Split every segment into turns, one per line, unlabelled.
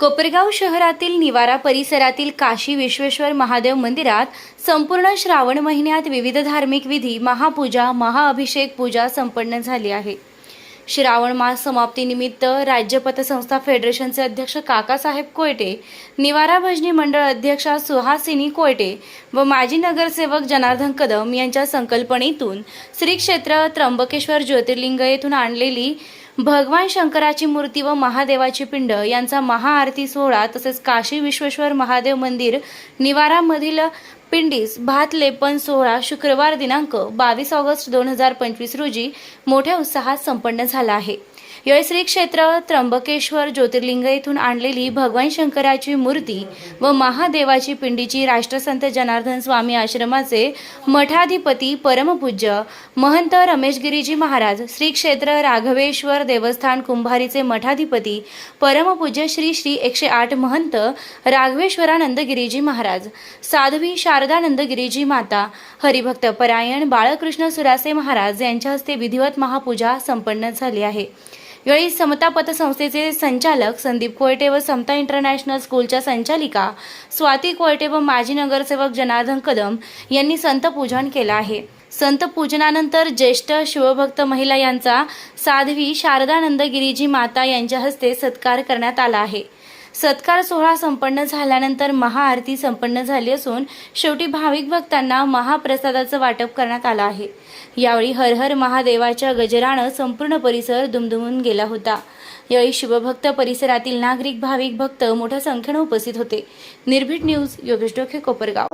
कोपरगाव शहरातील निवारा परिसरातील काशी विश्वेश्वर महादेव मंदिरात संपूर्ण श्रावण महिन्यात विविध धार्मिक विधी महापूजा महाअभिषेक पूजा संपन्न झाली आहे. श्रावण मास समाप्तीनिमित्त राज्य पतसंस्था फेडरेशनचे अध्यक्ष काकासाहेब कोयटे निवारा भजनी मंडळ अध्यक्षा सुहासिनी कोयटे व माजी नगरसेवक जनार्दन कदम यांच्या संकल्पनेतून श्री क्षेत्र त्र्यंबकेश्वर ज्योतिर्लिंग येथून आणलेली भगवान शंकराची मूर्ती व महादेवाची पिंड यांचा महाआरती सोहळा तसेच काशी विश्वेश्वर महादेव मंदिर निवारामधील पिंडीस भात लेपन सोहळा शुक्रवार दिनांक बावीस ऑगस्ट दोन हजार पंचवीस रोजी मोठ्या उत्साहात संपन्न झाला आहे. यावेळी श्री क्षेत्र त्र्यंबकेश्वर ज्योतिर्लिंग येथून आणलेली भगवान शंकराची मूर्ती व महादेवाची पिंडीची राष्ट्रसंत जनार्दन स्वामी आश्रमाचे मठाधिपती परमपूज्य महंत रमेशगिरीजी महाराज श्री क्षेत्र राघवेश्वर देवस्थान कुंभारीचे मठाधिपती परमपूज्य श्री श्री एकशे आठ महंत राघवेश्वरानंद गिरीजी महाराज साध्वी शारदानंद गिरीजी माता हरिभक्त परायण बाळकृष्ण सुरासे महाराज यांच्या हस्ते विधिवत महापूजा संपन्न झाली आहे. यावेळी समता पतसंस्थेचे संचालक संदीप कोयटे व समता इंटरनॅशनल स्कूलच्या संचालिका स्वाती कोयटे व माजी नगरसेवक जनार्दन कदम यांनी संत पूजन केलं आहे. संत पूजनानंतर ज्येष्ठ शिवभक्त महिला यांचा साध्वी शारदानंद गिरीजी माता यांच्या हस्ते सत्कार करण्यात आला आहे. सत्कार सोहळा संपन्न झाल्यानंतर महाआरती संपन्न झाली असून शेवटी भाविक भक्तांना महाप्रसादाचं वाटप करण्यात आलं आहे. यावेळी हरहर महादेवाच्या गजरानं संपूर्ण परिसर दुमदुमून गेला होता. यावेळी शिवभक्त परिसरातील नागरिक भाविक भक्त मोठ्या संख्येनं उपस्थित होते. निर्भीड न्यूज योगेश डोखे कोपरगाव.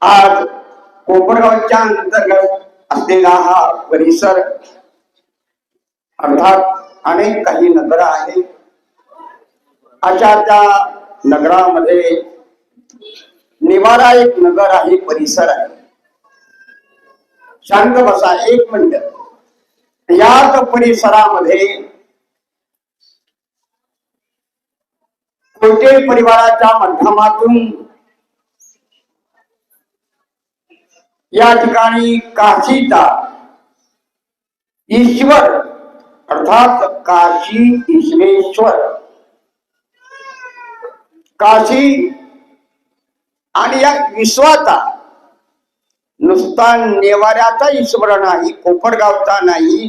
आज कोपरगावच्या अंतर्गत असलेला हा परिसर अर्थात अनेक काही नगर आहेत अशा त्या नगरामध्ये निवारा एक नगर आहे परिसर आहे. शांत बसा एक मिनिट. याच परिसरामध्ये कोणत्याही परिवाराच्या माध्यमातून या ठिकाणी काशीचा ईश्वर अर्थात काशी विश्वेश्वर काशी आणि या विश्वाचा नुसता नेवाऱ्याचा ईश्वर नाही कोपरगावचा नाही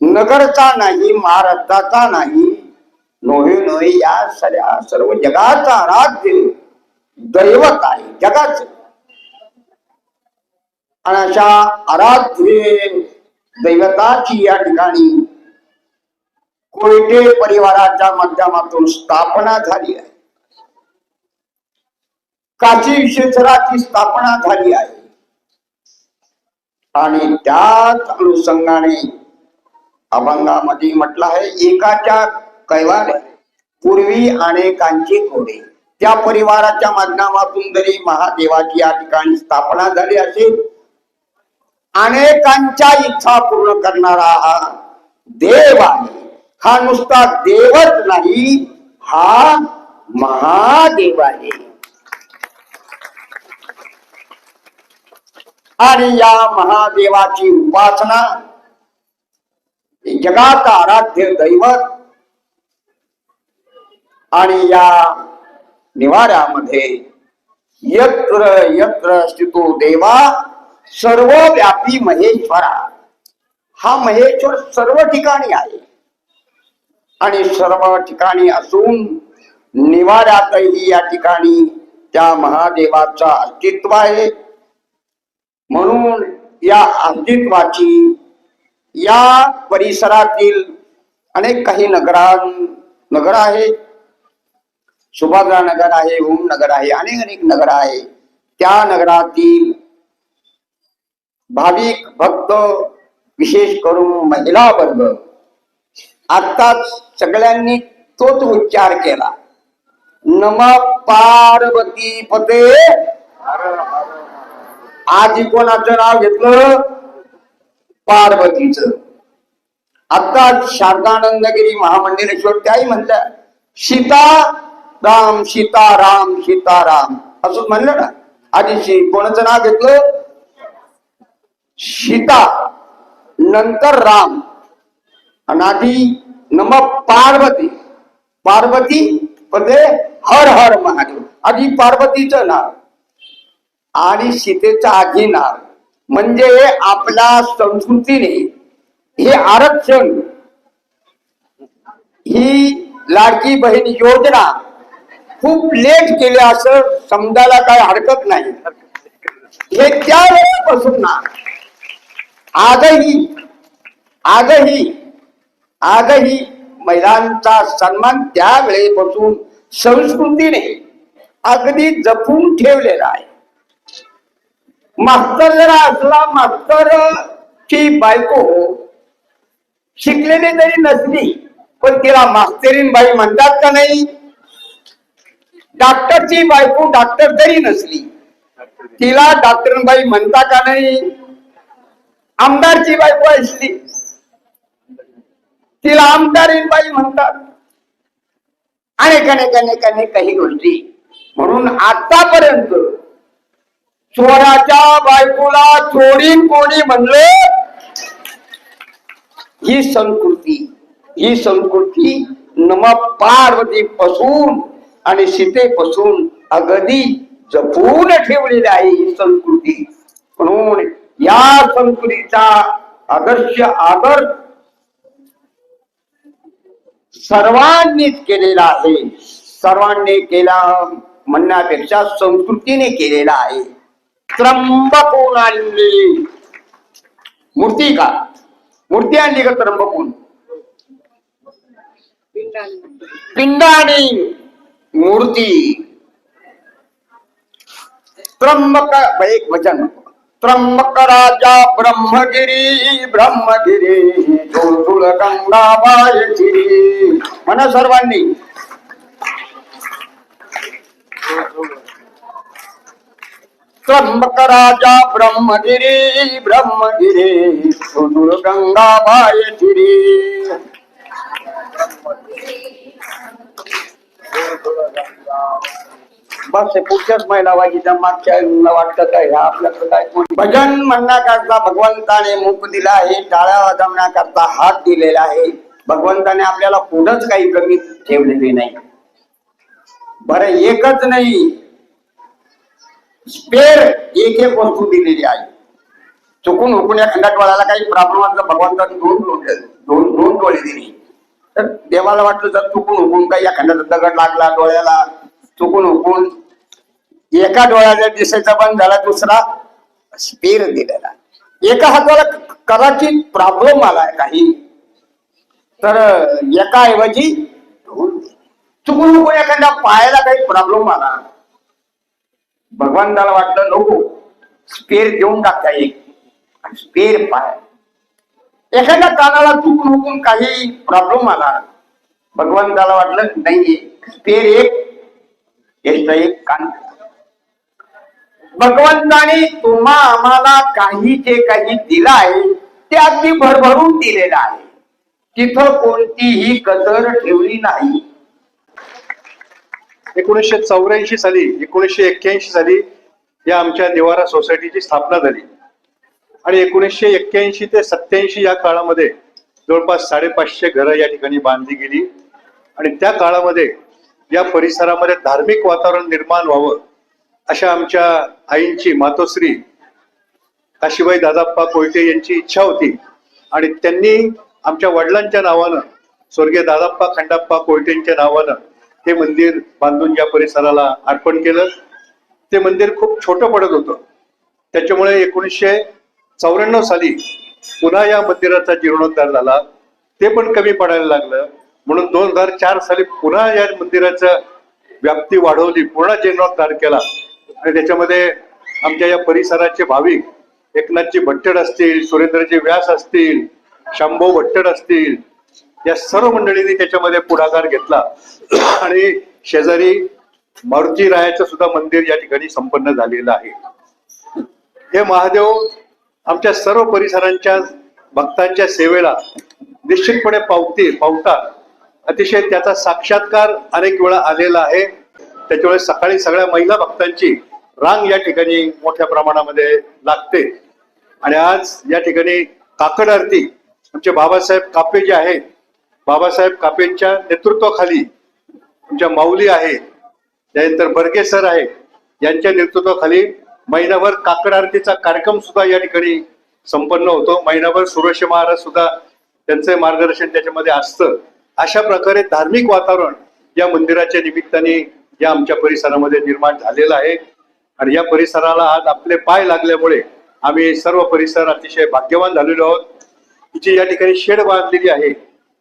नगरचा नाही महाराष्ट्राचा नाही नोहे नोहे या सगळ्या सर्व जगाचा राज्य दैवत आहे जगाच आणि अशा आराध्य दैवताची या ठिकाणी कोयटे परिवाराच्या माध्यमातून स्थापना झाली आहे. काशी विश्वेश्वराची स्थापना झाली आहे. आणि त्याच अनुषंगाने अभंगामध्ये म्हटलं आहे एकाच्या कैवार पूर्वी अनेकांची घोडे. त्या परिवाराच्या माध्यमातून जरी महादेवाची या ठिकाणी स्थापना झाली असेल अनेकांच्या इच्छा पूर्ण करणारा हा देव आहे. हा नुसता देवच नाही हा महादेव आहे. आणि या महादेवाची उपासना जगाचा आराध्य दैवत आणि या निवाऱ्यामध्ये यत्र यत्र स्थितो देवा सर्वव्यापी महेश्वरा. हा महेश्वर सर्व ठिकाणी आहे. आणि सर्व ठिकाणी असून निवाऱ्यातही या ठिकाणी त्या महादेवाचा अस्तित्व आहे. म्हणून या अस्तित्वाची या परिसरातील अनेक काही नगरां नगर आहेत. सुभद्रा नगर आहे ओम नगर आहे अनेक अनेक नगर आहे त्या नगरातील भाविक भक्त विशेष करून महिला वर्ग आत्ताच सगळ्यांनी तोच उच्चार केला. नम पार्वती पते. आधी कोणाचं नाव घेतलं? पार्वतीच. आता शारदानंदगिरी महामंदिरेश्वर त्याही म्हणल्या सीता राम सीताराम सीताराम असं म्हणलं ना. आधी कोणाचं नाव घेतलं? सीता. नंतर राम. आणि आधी पार्वती। पार्वती म्हणजे हर हर महादेव। आधी पार्वतीचं नाव। आणि सीतेचं आधी नाव। म्हणजे आपल्या संस्कृतीने हे आरक्षण ही लाडकी बहीण योजना खूप लेट केली असं समजायला काही हरकत नाही. हे त्यावेळेपासून ना आजही आजही आजही महिलांचा सन्मान त्यावेळेपासून संस्कृतीने अगदी जपून ठेवलेला आहे. मास्तर जरा असला मास्तर ची बायको शिकलेली जरी नसली पण तिला मास्तरीन बाई म्हणतात का नाही? डॉक्टरची बायको डॉक्टर जरी नसली तिला डॉक्टर बाई म्हणता का नाही? आमदारची बायको असली तिला आमदारीन बाई म्हणतात. अनेक अनेक अनेक अनेक काही गोष्टी. म्हणून आतापर्यंत चोराच्या बायकोला चोरीन कोणी म्हणले ही संस्कृती ही संस्कृती नम पार्वती पासून आणि सीतेपासून अगदी जपून ठेवलेली आहे ही संस्कृती. म्हणून या संस्कृतीचा आदर्श आदर सर्वांनीच केलेला आहे. सर्वांनी केला म्हणण्यापेक्षा संस्कृतीने केलेला आहे. त्र्यंबकून आणली. मूर्ती का? मूर्ती आणली का त्र्यंबकून? पिंडाणी मूर्ती. त्र्यंबक एक वचन. त्र्यंबक राजा ब्रह्मगिरी ब्रह्मगिरी जोडुल गंगाबाई म्हणा सर्वांनी. त्र्यंबक राजा ब्रह्मगिरी ब्रह्मगिरी गंगा गंगाबाई गिरी बस पुढच्याच महिला वाजीच्या मागच्या वाटत काय ह्या आपल्याकडे काय भजन म्हणण्याकरता भगवंताने मुख दिला आहे. टाळ्या वाजवण्याकरता हात दिलेला आहे. भगवंताने आपल्याला पुढंच काही कमी ठेवलेली नाही. बर एकच नाही. स्पेअर एक एक वस्तू दिलेली आहे. चुकून हुकून या खंडाटवाळाला काही प्रॉब्लेम असला भगवंताने दोन दोन दोन डोळे दिली. तर देवाला वाटलं तर चुकून हुकून काही या खंडाचा दगड लागला डोळ्याला चुकून उकून एका डोळ्याचा दिसायचा बंद झाला दुसरा स्पेअर दिलेला. एका हाताला कदाचित प्रॉब्लेम आलाय काही. तर एका ऐवजी चुकून उकून एखाद्या पायाला काही प्रॉब्लेम आला. भगवंताला वाटलं नको स्पेअर देऊन टाकता एक स्पेअर पाय. एखाद्या कानाला चुकून उकून काही प्रॉब्लेम आला. भगवंताला वाटलं नाही स्पेअर एक याचा एक कान. भगवंताने तुम्हा आम्हाला काही जे काही दिलं आहे ते अगदी भरभरून दिलेलं आहे. तिथं कोणतीही कदर ठेवली नाही.
एकोणीसशे चौऱ्याऐंशी साली एकोणीसशे एक्क्याऐंशी साली या आमच्या निवारा सोसायटीची स्थापना झाली. आणि एकोणीसशे एक्क्याऐंशी ते सत्याऐंशी या काळामध्ये जवळपास साडेपाचशे घरं या ठिकाणी बांधली गेली. आणि त्या काळामध्ये या परिसरामध्ये धार्मिक वातावरण निर्माण व्हावं अशा आमच्या आईंची मातोश्री काशीबाई दादाप्पा कोयटे यांची इच्छा होती. आणि त्यांनी आमच्या वडिलांच्या नावानं स्वर्गीय दादाप्पा खंडाप्पा कोयटेंच्या नावानं हे मंदिर बांधून या परिसराला अर्पण केलं. ते मंदिर खूप छोटं पडत होतं. त्याच्यामुळे एकोणीसशे चौऱ्याण्णव साली पुन्हा या मंदिराचा जीर्णोद्धार झाला. ते पण कमी पडायला लागलं. म्हणून दोन हजार चार साली पुन्हा या मंदिराचं व्याप्ती वाढवली पूर्ण जीर्णोद्धार केला. आणि त्याच्यामध्ये आमच्या या परिसराचे भाविक एकनाथजी भट्टड असतील सुरेंद्रजी व्यास असतील शंभू भट्टड असतील या सर्व मंडळींनी त्याच्यामध्ये पुढाकार घेतला. आणि शेजारी मारुती रायाचं सुद्धा मंदिर या ठिकाणी संपन्न झालेलं आहे. हे महादेव आमच्या सर्व परिसरांच्या भक्तांच्या सेवेला निश्चितपणे पावतील पावतात. अतिशय त्याचा साक्षात्कार अनेक वेळा आलेला आहे. त्याच्यामुळे सकाळी सगळ्या महिला भक्तांची रांग या ठिकाणी मोठ्या प्रमाणामध्ये लागते. आणि आज या ठिकाणी काकड आरती आमचे बाबासाहेब कापे जे आहेत बाबासाहेब कापेंच्या नेतृत्वाखाली आमच्या माऊली आहे त्यानंतर बर्गे सर आहे यांच्या नेतृत्वाखाली महिनाभर काकड आरतीचा कार्यक्रम सुद्धा या ठिकाणी संपन्न होतो. महिनाभर सुरेश महाराज सुद्धा त्यांचं मार्गदर्शन त्याच्यामध्ये असतं. अशा प्रकारे धार्मिक वातावरण या मंदिराच्या निमित्ताने या आमच्या परिसरामध्ये निर्माण झालेलं आहे. आणि या परिसराला आज आपले पाय लागल्यामुळे आम्ही सर्व परिसर अतिशय भाग्यवान झालेलो आहोत. जी या ठिकाणी शेड बांधलेली आहे.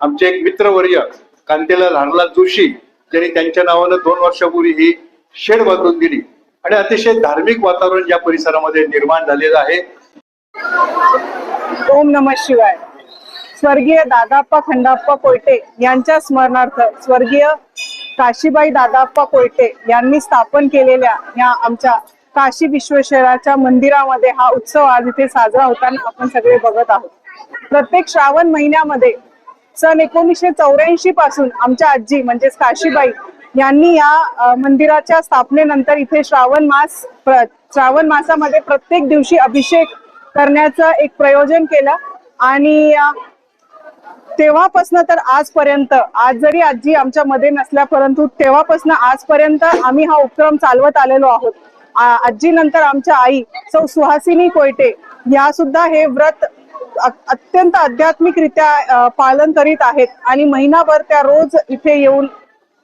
आमचे एक मित्रवर्य कांतेला लहानला जोशी ज्यांनी त्यांच्या नावानं दोन वर्षापूर्वी ही शेड बांधून दिली. आणि अतिशय धार्मिक वातावरण या परिसरामध्ये निर्माण झालेलं आहे.
ओम नम शिवाय. स्वर्गीय दादाप्पा खंडाप्पा कोयटे यांच्या स्मरणार्थ स्वर्गीय काशीबाई दादाप्पा कोयटे यांनी स्थापन केलेल्या या आमच्या काशी विश्वेश्वराच्या मंदिरामध्ये हा उत्सव आज इथे साजरा होताना आपण सगळे बघत आहोत. प्रत्येक श्रावण महिन्यामध्ये सन एकोणीसशे चौऱ्याऐंशी पासून आमच्या आजी म्हणजेच काशीबाई यांनी या मंदिराच्या स्थापनेनंतर इथे श्रावण मास प्र- श्रावण मासामध्ये प्रत्येक दिवशी अभिषेक करण्याचं एक प्रयोजन केलं आणि तेव्हापासनं तर आजपर्यंत आज जरी आजी आमच्या मध्ये नसल्या परंतु तेव्हापासनं आजपर्यंत आम्ही हा उपक्रम चालवत आलेलो आहोत. आजी नंतर आमच्या आई सौ सुहासिनी कोयटे या सुद्धा हे व्रत अत्यंत आध्यात्मिकरित्या पालन करीत आहेत. आणि महिनाभर त्या रोज इथे येऊन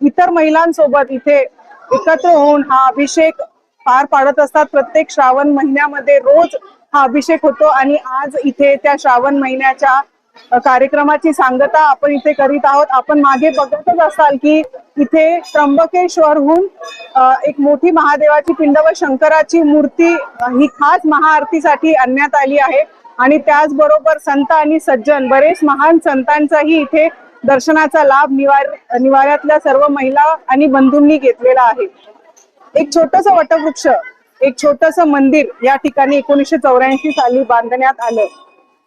इतर महिलांसोबत इथे एकत्र होऊन हा अभिषेक पार पाडत असतात. प्रत्येक श्रावण महिन्यामध्ये रोज हा अभिषेक होतो. आणि आज इथे त्या श्रावण महिन्याच्या कार्यक्रमाची सांगता आपण इथे करीत आहोत. आपण मागे बघतच असाल की इथे त्र्यंबकेश्वरहून एक मोठी महादेवाची पिंड व शंकराची मूर्ती ही खास महाआरतीसाठी आणण्यात आली आहे. आणि त्याचबरोबर संत आणि सज्जन बरेच महान संतांचाही इथे दर्शनाचा लाभ निवार निवाऱ्यातल्या सर्व महिला आणि बंधूंनी घेतलेला आहे. एक छोटस वटवृक्ष एक छोटस मंदिर या ठिकाणी एकोणीसशे चौऱ्याऐंशी साली बांधण्यात आलं.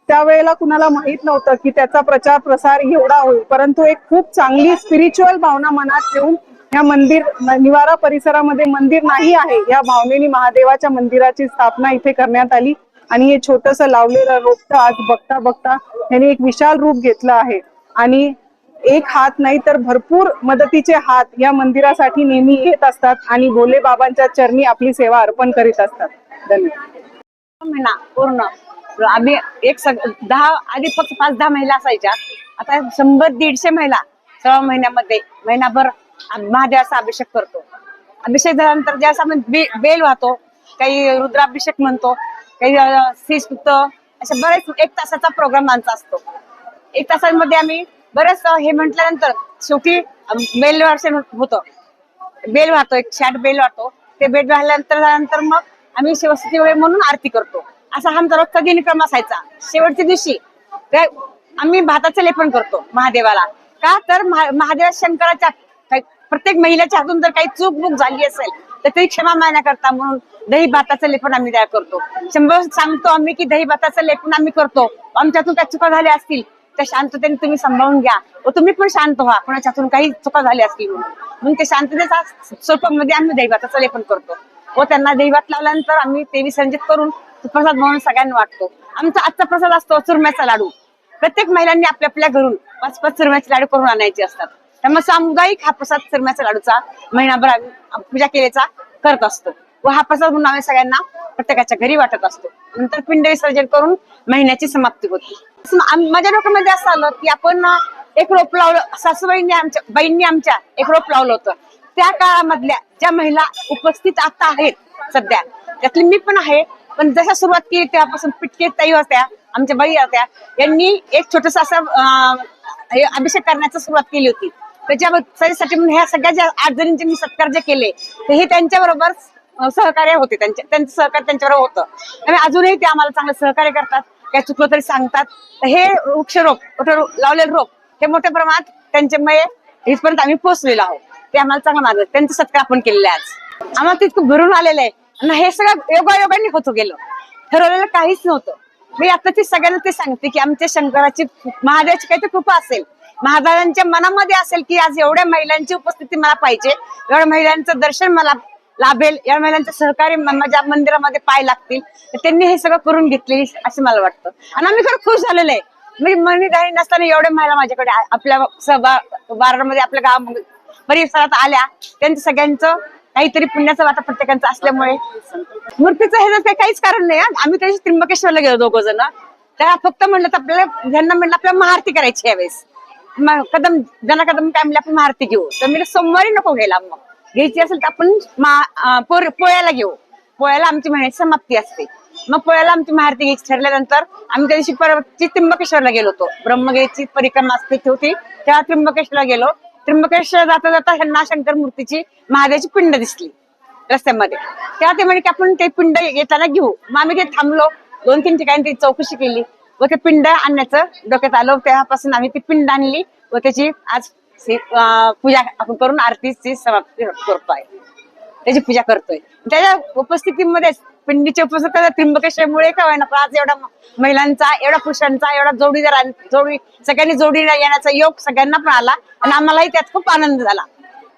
त्यावेळेला कुणाला माहीत नव्हतं की त्याचा प्रचार प्रसार एवढा होईल. परंतु एक खूप चांगली स्पिरिच्युअल भावना मनात ठेवून या मंदिर निवारा परिसरामध्ये मंदिर नाही आहे. या भावनेने महादेवाच्या मंदिराची स्थापना इथे करण्यात आली आणि हे छोटस लावलेलं रोपट आज बघता बघता यांनी एक विशाल रूप घेतलं आहे. आणि एक हात नाही तर भरपूर मदतीचे हात या मंदिरासाठी नेहमी येत असतात आणि भोले बाबांच्या चरणी आपली सेवा अर्पण करीत असतात. धन्यवाद.
पूर्ण. आम्ही एक सग- दहा आधी फक्त पाच दहा महिला असायच्या. आता शंभर दीडशे महिला सहा महिन्यामध्ये महिनाभर महादेवाचा अभिषेक करतो. अभिषेक झाल्यानंतर ज्यावेळेस आपण बे- बेल वाहतो काही रुद्राभिषेक म्हणतो काही सीस श्रीस्तुत बरेच एक तासाचा प्रोग्राम आमचा असतो. एक तासांमध्ये आम्ही बरेच हे म्हटल्यानंतर शेवटी बेल वर्षण होतं. बेल वाहतो एक शॅट बेल वाहतो. ते बेल वाहल्यानंतर झाल्यानंतर मग आम्ही शिवसती म्हणून आरती करतो. असा आमचा रोजचा दिनक्रम असायचा. शेवटच्या दिवशी आम्ही भाताचं लेपन करतो महादेवाला. का? तर महादेवा महादेव शंकराच्या प्रत्येक महिलेच्या हातून जर काही चूक बुक झाली असेल तर तरी क्षमा मागण्याकरता म्हणून दही भाताचं लेपन आम्ही तयार करतो. शंभर सांगतो आम्ही की दही भाताचं लेपन आम्ही करतो. आमच्यातून काही चुका झाल्या असतील त्या शांततेने तुम्ही सांभाळून घ्या. व तुम्ही पण शांत व्हा. कोणाच्यातून काही चुका झाल्या असतील म्हणून. ते शांततेचा स्वरूपामध्ये आम्ही दही भाताचं लेपन करतो. व त्यांना दहीभात लावल्यानंतर आम्ही ते विसर्जित करून प्रसाद म्हणून सगळ्यांना वाटतो. आमचा आजचा प्रसाद असतो चुरम्याचा लाडू. प्रत्येक महिलांनी आपल्या आपल्या घरून पाच पाच चुरम्याचे लाडू करून आणायचे असतात. त्यामुळे सामुदायिक हा प्रसाद चुरम्याचा लाडूचा महिनाभर आम्ही पूजा केल्याचा करत असतो. व हा प्रसाद म्हणून आम्ही सगळ्यांना प्रत्येकाच्या घरी वाटत असतो. नंतर पिंड विसर्जन करून महिन्याची समाप्ती होती. माझ्या डोक्यामध्ये असं आलं की आपण एक रोप लावलं सासूबाईंनी आमच्या बाईंनी आमच्या एक रोप लावलं होतं. त्या काळामधल्या ज्या महिला उपस्थित आता आहेत सध्या त्यातली मी पण आहे. पण जशा सुरुवात केली तेव्हापासून पिटके ताई होत्या आमच्या बाई होत्या यांनी एक छोटस असं अभिषेक करण्याची सुरुवात केली होती. त्याच्यासाठी म्हणून ह्या सगळ्या ज्या आठ जणींचे मी सत्कार जे केले तर हे त्यांच्या बरोबर सहकार्य होते त्यांच्या त्यांचं सहकार्य त्यांच्याबरोबर होतं. आणि अजूनही ते आम्हाला चांगलं सहकार्य करतात काय चुकलं तरी सांगतात. तर हे वृक्षरोप मोठं लावलेलं रोप हे मोठ्या प्रमाणात त्यांच्यामुळे इथपर्यंत आम्ही पोहोचलेलो आहोत. ते आम्हाला चांगलं मार्ग त्यांचा सत्कार आपण केलेला आहे आज. आम्हाला तितकं भरून आलेलं आहे. आणि हे सगळं योगायोगाने होतो गेलं. ठरवलेलं काहीच नव्हतं. मी आता ती सगळ्यांना ते सांगते की आमच्या शंकराची महादेवाची काहीतरी कृपा असेल. महादेवांच्या मनामध्ये असेल की आज एवढ्या महिलांची उपस्थिती मला पाहिजे. एवढ्या महिलांचं दर्शन मला लाभेल. या महिलांचं सहकार्य माझ्या मंदिरामध्ये पाय लागतील. त्यांनी हे सगळं करून घेतले असं मला वाटतं. आणि आम्ही खरं खुश झालेलो आहे. मी मनीदारी नसताना एवढ्या महिला माझ्याकडे आपल्या सहभाग वार्डामध्ये आपल्या गाव परिसरात आल्या. त्यांचं सगळ्यांचं काहीतरी पुण्याचं वाटा प्रत्येकांचं असल्यामुळे. मूर्तीचं हे काही काहीच कारण नाही आम्ही त्याशी त्र्यंबकेश्वरला गेलो दोघं जण. त्या फक्त म्हणलं तर आपल्याला ज्यांना म्हणलं आपल्याला महाआरती करायची यावेळेस. कदम ज्यांना कदम काय म्हणलं आपण महाआरती घेऊ. तर मी सोमवारी नको घ्यायला मग. घ्यायची असेल तर आपण पोळ्याला घेऊ. पोळ्याला आमची महिन्याची समाप्ती असते. मग पोळ्याला आमची महाआरती घ्यायची ठरल्यानंतर आम्ही त्या दिवशी परत त्र्यंबकेश्वरला गेलो होतो. ब्रह्मगिरीची परिक्रमा असते होती तेव्हा त्र्यंबकेश्वरला गेलो. त्र्यंबकेश्वर जाता जाता ह्यांना शंकर मूर्तीची महादेवाची पिंड दिसली रस्त्यामध्ये. तेव्हा ते म्हणे की आपण ते पिंड येताना घेऊ. मग आम्ही ते थांबलो. दोन तीन ठिकाणी ती चौकशी केली. व ते पिंड आणण्याचं डोक्यात आलं. तेव्हापासून आम्ही ती पिंड आणली व त्याची आज पूजा आपण करून आरतीची समाप्ती करतोय. त्याची पूजा करतोय. त्याच्या उपस्थितीमध्येच पिंडीचे उपस्थिती त्र्यंबकेश्वरमुळे का होईना पण आज एवढा महिलांचा एवढा पुरुषांचा एवढा जोडीदार जोडी सगळ्यांनी जोडीला येण्याचा योग सगळ्यांना पण आला आणि आम्हालाही त्यात खूप आनंद झाला.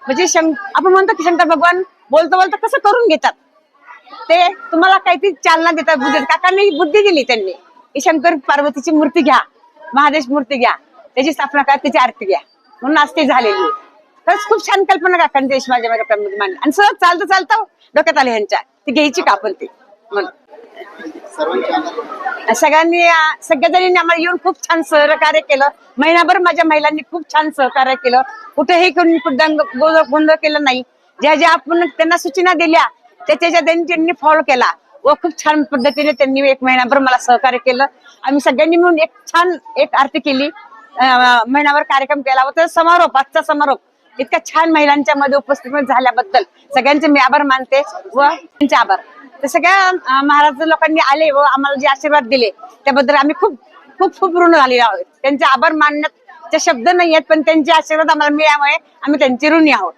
म्हणजे शं आपण म्हणतो की शंकर भगवान बोलतो बोलतो कसं करून घेतात? ते तुम्हाला काहीतरी चालना देतात बुद्धी काकांनी बुद्धी दिली त्यांनी की शंकर पार्वतीची मूर्ती घ्या महादेश मूर्ती घ्या त्याची स्थापना करा त्याची आरती घ्या. म्हणून आज ते झालेली. खरंच खूप छान कल्पना काकांनी देश माझ्या माझ्या आणि सहज चालतं चालतं डोक्यात आले ह्यांच्या. ती घ्यायची का आपण ती? सगळ्यांनी अं, आम्हाला येऊन खूप छान सहकार्य केलं. महिनाभर माझ्या महिलांनी खूप छान सहकार्य केलं. कुठेही करून गोंधळ केला नाही. ज्या ज्या आपण त्यांना सूचना दिल्या त्याच्या त्यांनी फॉलो केला. व खूप छान पद्धतीने त्यांनी एक महिनाभर मला सहकार्य केलं. आम्ही सगळ्यांनी मिळून एक छान एक आरती केली. महिनाभर कार्यक्रम केला. व त्याचा समारोप आजचा समारोप इतक्या छान महिलांच्या मध्ये उपस्थित झाल्याबद्दल सगळ्यांचे मी आभार मानते व त्यांचे आभार. तर सगळ्या महाराज लोकांनी आले व आम्हाला जे आशीर्वाद दिले त्याबद्दल आम्ही खूप खूप खूप ऋण झालेले आहोत. त्यांचे आभार मानण्याचे शब्द नाही आहेत पण त्यांचे आशीर्वाद आम्हाला मिळाल्यामुळे आम्ही त्यांचे ऋणी आहोत.